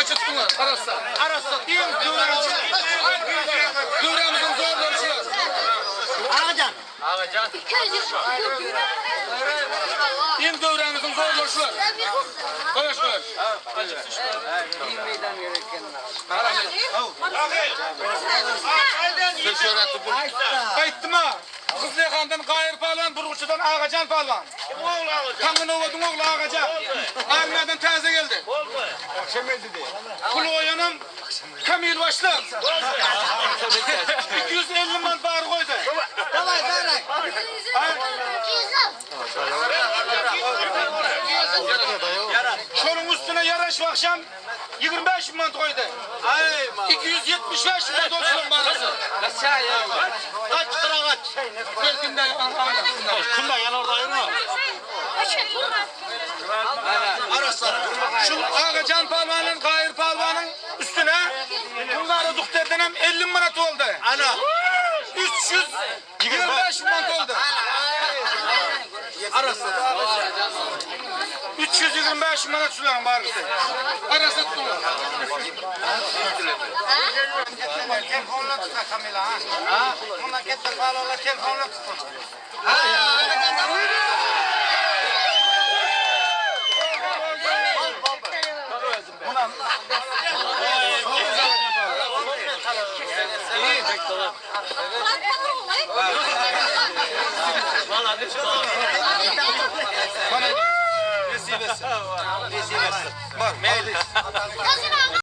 Açı tutun arasa. Arasa. Diyeyim dövremizi. Dövremizin zorlaşıyor. Ağacan. Diyeyim dövremizin zorlaşıyor. Koş koş. Teşekkür Aytdım ha. Kızlayxandan Qayır Palvan, Burguçudan Ağacan Palvan. Kanın ovadın oğlu Ağacan. Armiyadan taze geldi. Kul oyanım Kamil Başlı. 250 man bar koydu. Davay davay. Şunun üstüne yaraş akşam 25 man koydu. 275 man olsun barası. Kaç kıra kaç. Bir günde Kunda Şu Ağacan Palvan'ın, Kayır Palvan'ın üstüne bunları dukterden 50 manat oldu. Ana. 325 manat oldu. Arası. 325 manat şuların barısı. Arası tutun. Telefonla tuta Kamila ha. Ha? Bunlar gitti bağlarla telefonla Ustalar. Valla ne çıkalım. Bana nesi versin. Nesi versin. Bak meyil.